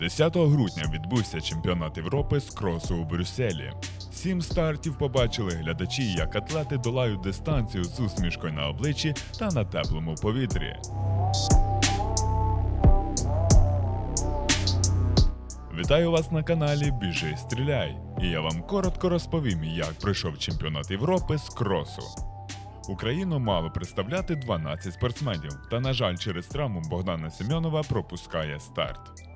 10 грудня відбувся чемпіонат Європи з кросу у Брюсселі. Сім стартів побачили глядачі, як атлети долають дистанцію з усмішкою на обличчі та на теплому повітрі. Вітаю вас на каналі Біжи Стріляй, і я вам коротко розповім, як пройшов чемпіонат Європи з кросу. Україну мало представляти 12 спортсменів, та, на жаль, через травму Богдана Семьонова пропускає старт.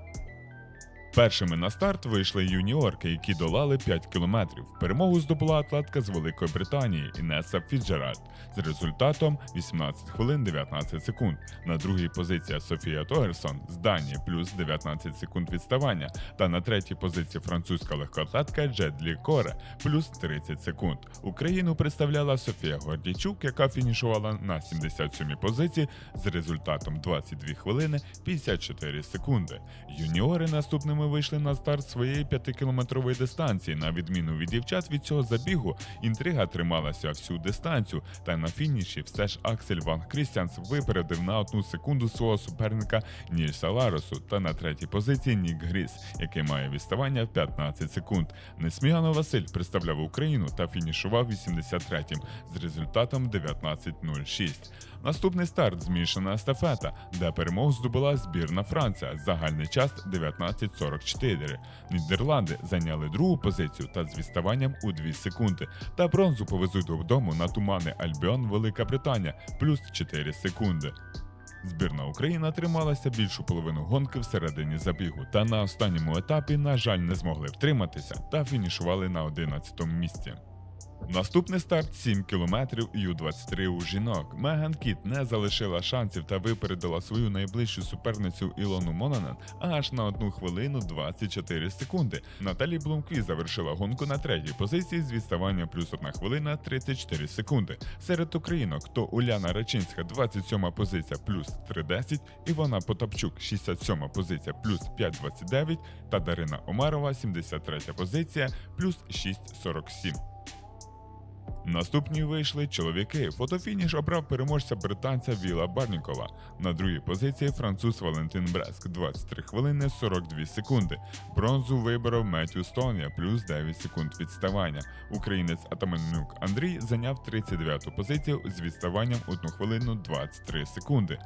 Першими на старт вийшли юніорки, які долали 5 кілометрів. Перемогу здобула атлетка з Великої Британії Інеса Фіджеральд з результатом 18 хвилин 19 секунд. На другій позиції Софія Тогерсон з Данії плюс 19 секунд відставання. Та на третій позиції французька легкоатлетка Джедлі Коре плюс 30 секунд. Україну представляла Софія Гордійчук, яка фінішувала на 77-й позиції з результатом 22 хвилини 54 секунди. Юніори наступними вийшли на старт своєї 5-кілометрової дистанції. На відміну від дівчат від цього забігу, інтрига трималася всю дистанцію. Та на фініші все ж Аксель Ван Крістіанс випередив на одну секунду свого суперника Нільса Ларосу. Та на третій позиції Нік Гріс, який має відставання в 15 секунд. Несміяно Василь представляв Україну та фінішував 83-м з результатом 19.06. Наступний старт змішана естафета, де перемогу здобула збірна Франція. Загальний час 19.44. Нідерланди зайняли другу позицію та з відставанням у 2 секунди. Та бронзу повезуть додому на тумани Альбіон Велика Британія плюс 4 секунди. Збірна Україна трималася більшу половину гонки всередині забігу, та на останньому етапі, на жаль, не змогли втриматися та фінішували на 11-му місці. Наступний старт 7 кілометрів Ю-23 у жінок. Меган Кіт не залишила шансів та випередила свою найближчу суперницю Ілону Монанен аж на 1 хвилину 24 секунди. Наталі Блумкві завершила гонку на третій позиції з відставання плюс 1 хвилина 34 секунди. Серед українок то Уляна Рачинська 27 позиція плюс 3.10, Івана Потапчук 67 позиція плюс 5.29 та Дарина Омарова 73 позиція плюс 6.47. Наступні вийшли чоловіки. Фотофініш обрав переможця британця Віла Барнікова. На другій позиції француз Валентин Бреск 23 хвилини 42 секунди. Бронзу виборов Меттю Стонія плюс 9 секунд відставання. Українець Атаманюк Андрій зайняв 39-ту позицію з відставанням 1 хвилину 23 секунди.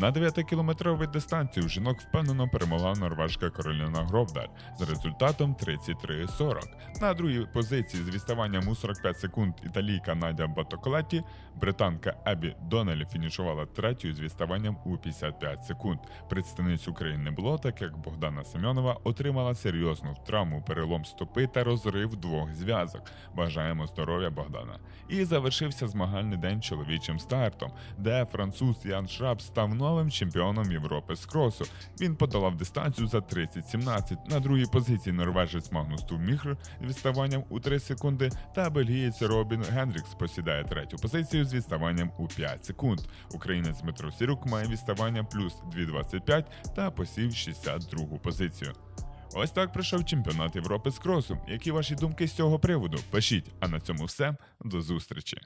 На 9-кілометровій дистанції у жінок впевнено перемогла норвежка Кароліна Гровдаль з результатом 33-40. На другій позиції з відставанням у 45 секунд італійка Надя Батоколетті, британка Ебі Донелі фінішувала третьою з відставанням у 55 секунд. Представниць України було, так як Богдана Семенова отримала серйозну травму, перелом стопи та розрив двох зв'язок. Бажаємо здоров'я Богдана. І завершився змагальний день чоловічим стартом, де француз Ян Шраб став новим чемпіоном Європи з кросу. Він подолав дистанцію за 30-17. На другій позиції норвежець Магнус Туміхр з відставанням у 3 секунди, та бельгієць Робін Гендрікс посідає третю позицію з відставанням у 5 секунд. Українець Дмитро Сірук має відставання плюс 2,25 та посів 62 позицію. Ось так пройшов чемпіонат Європи з кросу. Які ваші думки з цього приводу? Пишіть, а на цьому все. До зустрічі!